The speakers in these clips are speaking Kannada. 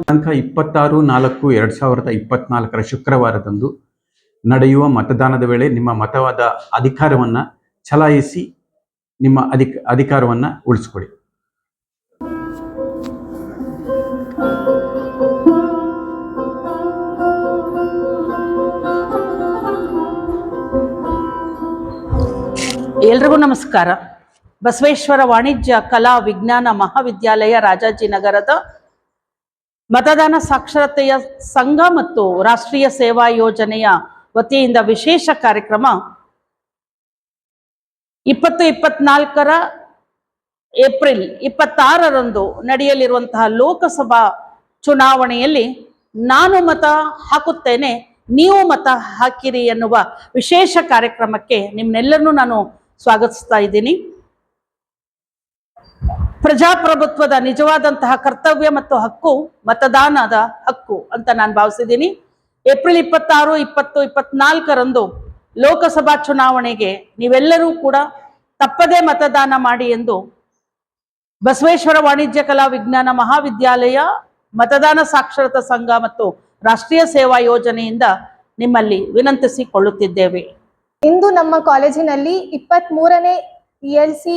ದಿನಾಂಕ ಇಪ್ಪತ್ತಾರು ನಾಲ್ಕು ಎರಡು ಸಾವಿರದ ಇಪ್ಪತ್ನಾಲ್ಕರ ಶುಕ್ರವಾರದಂದು ನಡೆಯುವ ಮತದಾನದ ವೇಳೆ ನಿಮ್ಮ ಮತವಾದ ಅಧಿಕಾರವನ್ನು ಚಲಾಯಿಸಿ ನಿಮ್ಮ ಅಧಿಕ, ಅಧಿಕಾರವನ್ನು ಉಳಿಸ್ಕೊಳ್ಳಿ ಎಲ್ರಿಗೂ ನಮಸ್ಕಾರ. ಬಸವೇಶ್ವರ ವಾಣಿಜ್ಯ, ಕಲಾ, ವಿಜ್ಞಾನ ಮಹಾವಿದ್ಯಾಲಯ ರಾಜಾಜಿನಗರದ ಮತದಾನ ಸಾಕ್ಷರತೆಯ ಸಂಘ ಮತ್ತು ರಾಷ್ಟ್ರೀಯ ಸೇವಾ ಯೋಜನೆಯ ವತಿಯಿಂದ ವಿಶೇಷ ಕಾರ್ಯಕ್ರಮ ಇಪ್ಪತ್ತು ಇಪ್ಪತ್ನಾಲ್ಕರ ಏಪ್ರಿಲ್ ಇಪ್ಪತ್ತಾರರಂದು ನಡೆಯಲಿರುವಂತಹ ಲೋಕಸಭಾ ಚುನಾವಣೆಯಲ್ಲಿ ನಾನು ಮತ ಹಾಕುತ್ತೇನೆ, ನೀವು ಮತ ಹಾಕಿರಿ ಎನ್ನುವ ವಿಶೇಷ ಕಾರ್ಯಕ್ರಮಕ್ಕೆ ನಿಮ್ಮನ್ನೆಲ್ಲರನ್ನೂ ನಾನು ಸ್ವಾಗತಿಸ್ತಾ ಇದ್ದೀನಿ. ಪ್ರಜಾಪ್ರಭುತ್ವದ ನಿಜವಾದಂತಹ ಕರ್ತವ್ಯ ಮತ್ತು ಹಕ್ಕು ಮತದಾನದ ಹಕ್ಕು ಅಂತ ನಾನು ಭಾವಿಸಿದ್ದೀನಿ. ಏಪ್ರಿಲ್ ಇಪ್ಪತ್ತಾರು, ಇಪ್ಪತ್ತು, ಇಪ್ಪತ್ನಾಲ್ಕರಂದು ಲೋಕಸಭಾ ಚುನಾವಣೆಗೆ ನೀವೆಲ್ಲರೂ ಕೂಡ ತಪ್ಪದೇ ಮತದಾನ ಮಾಡಿ ಎಂದು ಬಸವೇಶ್ವರ ವಾಣಿಜ್ಯ ಕಲಾ ವಿಜ್ಞಾನ ಮಹಾವಿದ್ಯಾಲಯ ಮತದಾನ ಸಾಕ್ಷರತಾ ಸಂಘ ಮತ್ತು ರಾಷ್ಟ್ರೀಯ ಸೇವಾ ಯೋಜನೆಯಿಂದ ನಿಮ್ಮಲ್ಲಿ ವಿನಂತಿಸಿಕೊಳ್ಳುತ್ತಿದ್ದೇವೆ. ಇಂದು ನಮ್ಮ ಕಾಲೇಜಿನಲ್ಲಿ ಇಪ್ಪತ್ತ್ ಮೂರನೇ ಇ ಎಲ್ ಸಿ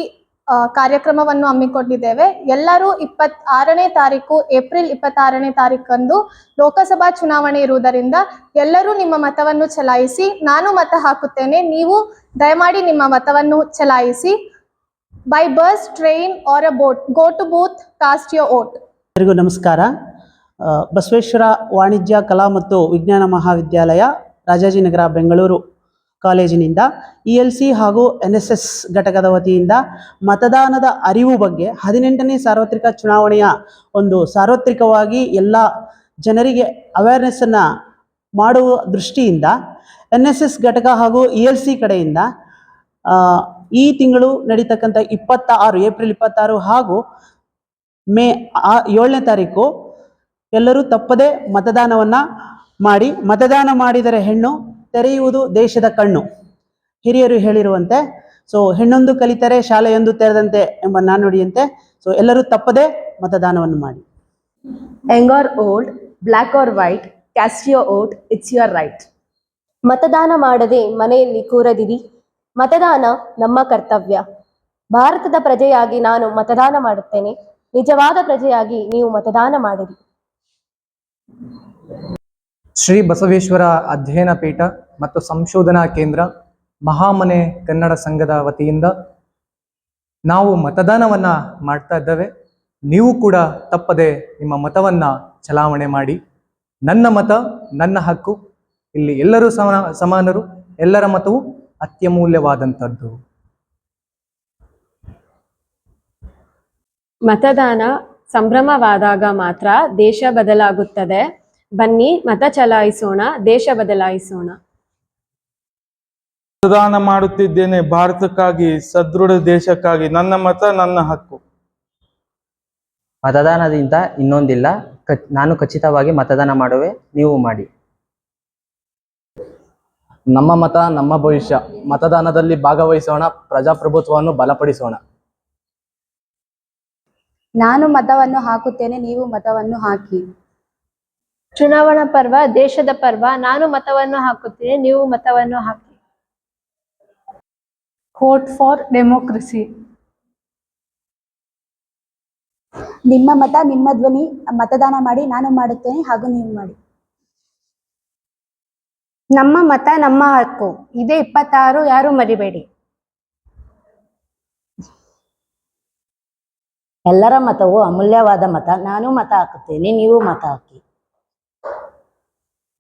ಕಾರ್ಯಕ್ರಮವನ್ನು ಹಮ್ಮಿಕೊಂಡಿದ್ದೇವೆ. ಎಲ್ಲರೂ ಇಪ್ಪತ್ ಆರನೇ ತಾರೀಕು, ಏಪ್ರಿಲ್ ಇಪ್ಪತ್ತಾರನೇ ತಾರೀಕಂದು ಲೋಕಸಭಾ ಚುನಾವಣೆ ಇರುವುದರಿಂದ ಎಲ್ಲರೂ ನಿಮ್ಮ ಮತವನ್ನು ಚಲಾಯಿಸಿ, ನಾನು ಮತ ಹಾಕುತ್ತೇನೆ, ನೀವು ದಯಮಾಡಿ ನಿಮ್ಮ ಮತವನ್ನು ಚಲಾಯಿಸಿ. By bus train or a boat go to booth cast your vote ಎಲ್ಲರಿಗೂ ನಮಸ್ಕಾರ. ಬಸವೇಶ್ವರ ವಾಣಿಜ್ಯ, ಕಲಾ ಮತ್ತು ವಿಜ್ಞಾನ ಮಹಾವಿದ್ಯಾಲಯ, ರಾಜಾಜಿನಗರ, ಬೆಂಗಳೂರು. ಕಾಲೇಜಿನಿಂದ ಇ ಎಲ್ ಸಿ ಹಾಗೂ ಎನ್ ಎಸ್ ಎಸ್ ಘಟಕದ ವತಿಯಿಂದ ಮತದಾನದ ಅರಿವು ಬಗ್ಗೆ ಹದಿನೆಂಟನೇ ಸಾರ್ವತ್ರಿಕ ಚುನಾವಣೆಯ ಒಂದು ಸಾರ್ವತ್ರಿಕವಾಗಿ ಎಲ್ಲ ಜನರಿಗೆ ಅವೇರ್ನೆಸ್ಸನ್ನು ಮಾಡುವ ದೃಷ್ಟಿಯಿಂದ ಎನ್ ಎಸ್ ಎಸ್ ಘಟಕ ಹಾಗೂ ಇ ಎಲ್ ಸಿ ಕಡೆಯಿಂದ ಈ ತಿಂಗಳು ನಡೀತಕ್ಕಂಥ ಇಪ್ಪತ್ತ ಆರು ಏಪ್ರಿಲ್ ಇಪ್ಪತ್ತಾರು ಹಾಗೂ ಮೇ, ಆ, ಏಳನೇ ತಾರೀಕು ಎಲ್ಲರೂ ತಪ್ಪದೇ ಮತದಾನವನ್ನು ಮಾಡಿ, ಮತದಾನ ಮಾಡಿದರೆ ಹೆಣ್ಣು ತೆರೆಯುವುದು ದೇಶದ ಕಣ್ಣು. ಹಿರಿಯರು ಹೇಳಿರುವಂತೆ, ಸೊ, ಹೆಣ್ಣೊಂದು ಕಲಿತರೆ ಶಾಲೆಯೊಂದು ತೆರೆದಂತೆ ಎಂಬ ನಾನುಡಿಯಂತೆ ಸೊ, ಎಲ್ಲರೂ ತಪ್ಪದೆ ಮತದಾನವನ್ನು ಮಾಡಿ. Young or old black or white cast your vote it's your right. ಮತದಾನ ಮಾಡದೆ ಮನೆಯಲ್ಲಿ ಕೂರದಿರಿ. ಮತದಾನ ನಮ್ಮ ಕರ್ತವ್ಯ. ಭಾರತದ ಪ್ರಜೆಯಾಗಿ ನಾನು ಮತದಾನ ಮಾಡುತ್ತೇನೆ. ನಿಜವಾದ ಪ್ರಜೆಯಾಗಿ ನೀವು ಮತದಾನ ಮಾಡಿರಿ. ಶ್ರೀ ಬಸವೇಶ್ವರ ಅಧ್ಯಯನ ಪೀಠ ಮತ್ತು ಸಂಶೋಧನಾ ಕೇಂದ್ರ ಮಹಾಮನೆ ಕನ್ನಡ ಸಂಘದ ವತಿಯಿಂದ ನಾವು ಮತದಾನವನ್ನ ಮಾಡ್ತಾ ಇದ್ದೇವೆ. ನೀವು ಕೂಡ ತಪ್ಪದೆ ನಿಮ್ಮ ಮತವನ್ನ ಚಲಾವಣೆ ಮಾಡಿ. ನನ್ನ ಮತ, ನನ್ನ ಹಕ್ಕು, ಇಲ್ಲಿ ಎಲ್ಲರೂ ಸಮ, ಸಮಾನರು, ಎಲ್ಲರ ಮತವು ಅತ್ಯಮೂಲ್ಯವಾದಂಥದ್ದು. ಮತದಾನ ಸಂಭ್ರಮವಾದಾಗ ಮಾತ್ರ ದೇಶ ಬದಲಾಗುತ್ತದೆ. ಬನ್ನಿ ಮತ ಚಲಾಯಿಸೋಣ ದೇಶ ಬದಲಾಯಿಸೋಣ. ಮತದಾನ ಮಾಡುತ್ತಿದ್ದೇನೆ ಭಾರತಕ್ಕಾಗಿ ಸದೃಢ ದೇಶಕ್ಕಾಗಿ ನನ್ನ ಮತ ನನ್ನ ಹಕ್ಕು. ಮತದಾನದಿಂದ ಇನ್ನೊಂದಿಲ್ಲ ನಾನು ಖಚಿತವಾಗಿ ಮತದಾನ ಮಾಡುವೆ ನೀವು ಮಾಡಿ. ನಮ್ಮ ಮತ ನಮ್ಮ ಭವಿಷ್ಯ ಮತದಾನದಲ್ಲಿ ಭಾಗವಹಿಸೋಣ ಪ್ರಜಾಪ್ರಭುತ್ವವನ್ನು ಬಲಪಡಿಸೋಣ. ನಾನು ಮತವನ್ನು ಹಾಕುತ್ತೇನೆ ನೀವು ಮತವನ್ನು ಹಾಕಿ. ಚುನಾವಣಾ ಪರ್ವ ದೇಶದ ಪರ್ವ ನಾನು ಮತವನ್ನು ಹಾಕುತ್ತೇನೆ ನೀವು ಮತವನ್ನು ಹಾಕಿ. ಕೋಟ್ ಫಾರ್ ಡೆಮೋಕ್ರಸಿ ನಿಮ್ಮ ಮತ ನಿಮ್ಮ ಧ್ವನಿ ಮತದಾನ ಮಾಡಿ ನಾನು ಮಾಡುತ್ತೇನೆ ಹಾಗೂ ನೀವು ಮಾಡಿ. ನಮ್ಮ ಮತ ನಮ್ಮ ಹಕ್ಕು. ಇದೇ ಇಪ್ಪತ್ತಾರು ಯಾರು ಮರಿಬೇಡಿ. ಎಲ್ಲರ ಮತವು ಅಮೂಲ್ಯವಾದ ಮತ. ನಾನು ಮತ ಹಾಕುತ್ತೇನೆ ನೀವು ಮತ ಹಾಕಿ.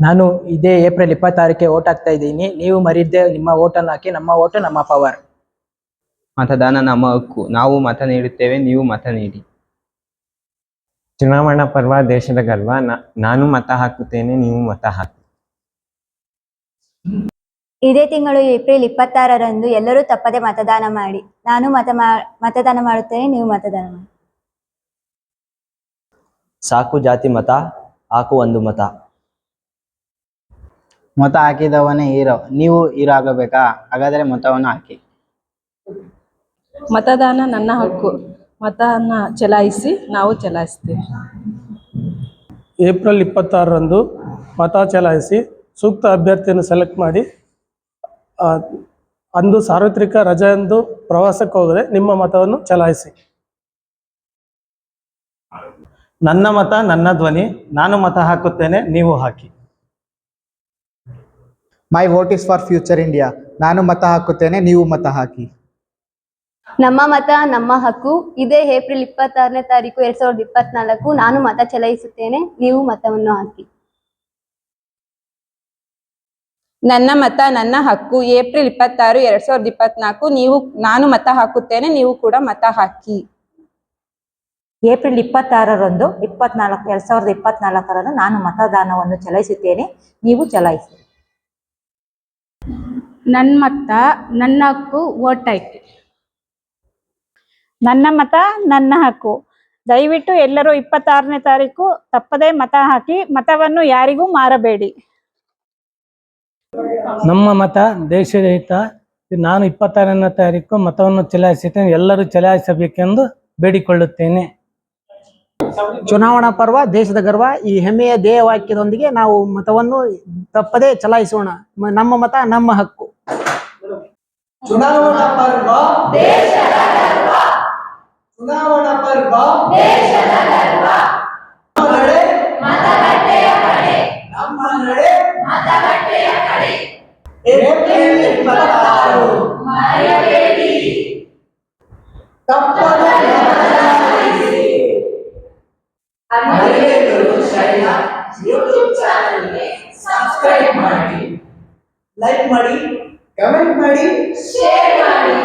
ನಾನು ಇದೇ ಏಪ್ರಿಲ್ ಇಪ್ಪತ್ತಾರಕ್ಕೆ ಓಟ್ ಹಾಕ್ತಾ ಇದ್ದೀನಿ. ನೀವು ಮರಿದ್ದೆ ನಿಮ್ಮ ಓಟನ್ನು ಹಾಕಿ ನಮ್ಮ ಓಟು ನಮ್ಮ ಪವರ್ ಮತದಾನ ನಮ್ಮ ಹಕ್ಕು. ನಾವು ಮತ ನೀಡುತ್ತೇವೆ ನೀವು ಮತ ನೀಡಿ. ಚುನಾವಣಾ ಪರ್ವ ದೇಶದ ಗರ್ವ. ನಾ- ನಾನು ಮತ ಹಾಕುತ್ತೇನೆ ನೀವು ಮತ ಹಾಕಿ. ಇದೇ ತಿಂಗಳು ಏಪ್ರಿಲ್ ಇಪ್ಪತ್ತಾರರಂದು ಎಲ್ಲರೂ ತಪ್ಪದೆ ಮತದಾನ ಮಾಡಿ. ನಾನು ಮತ ಮತದಾನ ಮಾಡುತ್ತೇನೆ ನೀವು ಮತದಾನ ಮಾಡಿ. ಸಾಕು ಜಾತಿ ಮತ ಹಾಕು ಒಂದು ಮತ. ಮತ ಹಾಕಿದವನೇ ಹೀರೋ. ನೀವು ಹೀರೋ ಆಗಬೇಕಾ? ಹಾಗಾದರೆ ಮತವನ್ನು ಹಾಕಿ. ಮತದಾನ ನನ್ನ ಹಕ್ಕು. ಮತವನ್ನು ಚಲಾಯಿಸಿ ನಾವು ಚಲಾಯಿಸ್ತೀವಿ. ಏಪ್ರಿಲ್ ಇಪ್ಪತ್ತಾರರಂದು ಮತ ಚಲಾಯಿಸಿ ಸೂಕ್ತ ಅಭ್ಯರ್ಥಿಯನ್ನು ಸೆಲೆಕ್ಟ್ ಮಾಡಿ ಆ, ಅಂದು ಸಾರ್ವತ್ರಿಕ ರಜೆ ಎಂದು ಪ್ರವಾಸಕ್ಕೆ ಹೋಗದೆ ನಿಮ್ಮ ಮತವನ್ನು ಚಲಾಯಿಸಿ. ನನ್ನ ಮತ ನನ್ನ ಧ್ವನಿ ನಾನು ಮತ ಹಾಕುತ್ತೇನೆ ನೀವು ಹಾಕಿ. My vote is for future India ನಾನು ಮತ ಹಾಕುತ್ತೇನೆ ನೀವು ಮತ ಹಾಕಿ. ನಮ್ಮ ಮತ ನಮ್ಮ ಹಕ್ಕು. ಇದೇ ಏಪ್ರಿಲ್ ಇಪ್ಪತ್ತಾರನೇ ತಾರೀಕು ಎರಡ್ ಸಾವಿರದ ಇಪ್ಪತ್ನಾಲ್ಕು. ನಾನು ಮತ ಚಲಾಯಿಸುತ್ತೇನೆ ನೀವು ಮತವನ್ನು ಹಾಕಿ. ನನ್ನ ಮತ ನನ್ನ ಹಕ್ಕು. ಏಪ್ರಿಲ್ ಇಪ್ಪತ್ತಾರು ಎರಡ್ ಸಾವಿರದ ಇಪ್ಪತ್ನಾಲ್ಕು. ನೀವು ನಾನು ಮತ ಹಾಕುತ್ತೇನೆ ನೀವು ಕೂಡ ಮತ ಹಾಕಿ. ಏಪ್ರಿಲ್ ಇಪ್ಪತ್ತಾರರಂದು ಇಪ್ಪತ್ನಾಲ್ಕು ಎರಡ್ ಸಾವಿರದ ಇಪ್ಪತ್ನಾಲ್ಕರಂದು ನಾನು ಮತದಾನವನ್ನು ಚಲಾಯಿಸುತ್ತೇನೆ ನೀವು ಚಲಾಯಿಸಿ. ನನ್ನ ಮತ ನನ್ನ ಹಕ್ಕು ವೋಟ್ ಐತಿ. ನನ್ನ ಮತ ನನ್ನ ಹಕ್ಕು. ದಯವಿಟ್ಟು ಎಲ್ಲರೂ ಇಪ್ಪತ್ತಾರನೇ ತಾರೀಕು ತಪ್ಪದೇ ಮತ ಹಾಕಿ ಮತವನ್ನು ಯಾರಿಗೂ ಮಾರಬೇಡಿ. ನಮ್ಮ ಮತ ದೇಶದ ಹಿತ ನಾನು ಇಪ್ಪತ್ತಾರನೇ ತಾರೀಕು ಮತವನ್ನು ಚಲಾಯಿಸುತ್ತೇನೆ ಎಲ್ಲರೂ ಚಲಾಯಿಸಬೇಕೆಂದು ಬೇಡಿಕೊಳ್ಳುತ್ತೇನೆ. ಚುನಾವಣಾ ಪರ್ವ ದೇಶದ ಗರ್ವ ಈ ಹೆಮ್ಮೆಯ ಧ್ಯೇಯ ವಾಕ್ಯದೊಂದಿಗೆ ನಾವು ಮತವನ್ನು ತಪ್ಪದೇ ಚಲಾಯಿಸೋಣ. ನಮ್ಮ ಮತ ನಮ್ಮ ಹಕ್ಕು. ಚುನಾವಣಾ ಪರ್ವ ಚುನಾವಣಾ ಪರ್ವ ನಮ್ಮ ನಡೆ ನಮ್ಮ ನಡೆ ಏಪ್ರಿಲ್ ಇಪ್ಪತ್ತಾರು ಮರೆಯಬೇಡಿ. ಮತದಾನಿಸಿ. ಯೂಟ್ಯೂಬ್ ಚಾನೆಲ್ಗೆ ಸಬ್ಸ್ಕ್ರೈಬ್ ಮಾಡಿ ಲೈಕ್ ಮಾಡಿ ಕಮೆಂಟ್ ಮಾಡಿ ಶೇರ್ ಮಾಡಿ